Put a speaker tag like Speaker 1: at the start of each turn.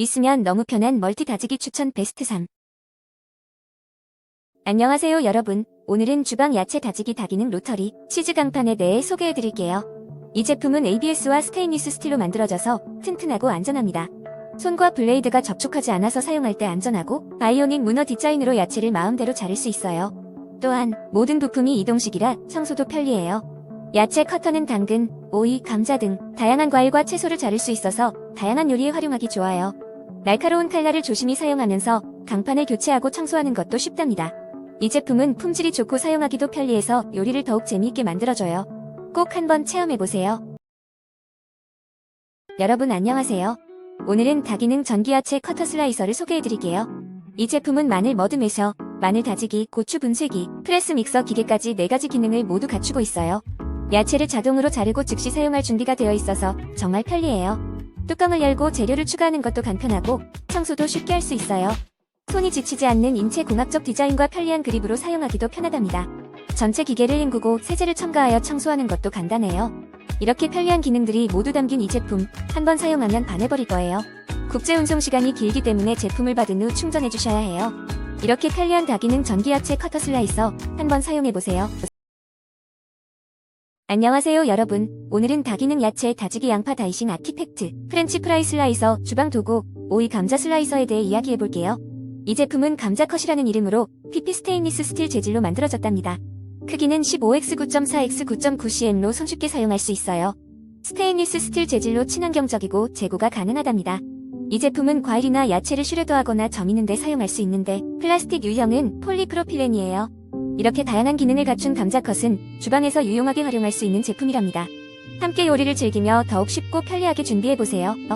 Speaker 1: 있으면 너무 편한 멀티 다지기 추천 베스트 3. 안녕하세요 여러분. 오늘은 주방 야채 다지기 다기능 로터리 치즈 강판에 대해 소개해드릴게요. 이 제품은 ABS와 스테인리스 스틸로 만들어져서 튼튼하고 안전합니다. 손과 블레이드가 접촉하지 않아서 사용할 때 안전하고 바이오닉 문어 디자인으로 야채를 마음대로 자를 수 있어요. 또한 모든 부품이 이동식이라 청소도 편리해요. 야채 커터는 당근, 오이, 감자 등 다양한 과일과 채소를 자를 수 있어서 다양한 요리에 활용하기 좋아요. 날카로운 칼날을 조심히 사용하면서 강판을 교체하고 청소하는 것도 쉽답니다. 이 제품은 품질이 좋고 사용하기도 편리해서 요리를 더욱 재미있게 만들어줘요. 꼭 한번 체험해보세요. 여러분 안녕하세요. 오늘은 다기능 전기야채 커터 슬라이서를 소개해드릴게요. 이 제품은 마늘 머드 매셔, 마늘 다지기, 고추 분쇄기, 프레스 믹서 기계까지 4가지 기능을 모두 갖추고 있어요. 야채를 자동으로 자르고 즉시 사용할 준비가 되어 있어서 정말 편리해요. 뚜껑을 열고 재료를 추가하는 것도 간편하고 청소도 쉽게 할 수 있어요. 손이 지치지 않는 인체 공학적 디자인과 편리한 그립으로 사용하기도 편하답니다. 전체 기계를 헹구고 세제를 첨가하여 청소하는 것도 간단해요. 이렇게 편리한 기능들이 모두 담긴 이 제품 한 번 사용하면 반해버릴 거예요. 국제 운송 시간이 길기 때문에 제품을 받은 후 충전해 주셔야 해요. 이렇게 편리한 다기능 전기야채 커터 슬라이서 한 번 사용해 보세요. 안녕하세요 여러분. 오늘은 다기능 야채 다지기 양파 다이싱 아티팩트 프렌치 프라이 슬라이서 주방 도구 오이 감자 슬라이서에 대해 이야기해 볼게요. 이 제품은 감자컷이라는 이름으로 PP 스테인리스 스틸 재질로 만들어졌답니다. 크기는 15x9.4x 9.9cm로 손쉽게 사용할 수 있어요. 스테인리스 스틸 재질로 친환경적이고 재고가 가능하답니다. 이 제품은 과일이나 야채를 슈레드하거나 점이는 데 사용할 수 있는데 플라스틱 유형은 폴리프로필렌이에요. 이렇게 다양한 기능을 갖춘 감자컷은 주방에서 유용하게 활용할 수 있는 제품이랍니다. 함께 요리를 즐기며 더욱 쉽고 편리하게 준비해보세요.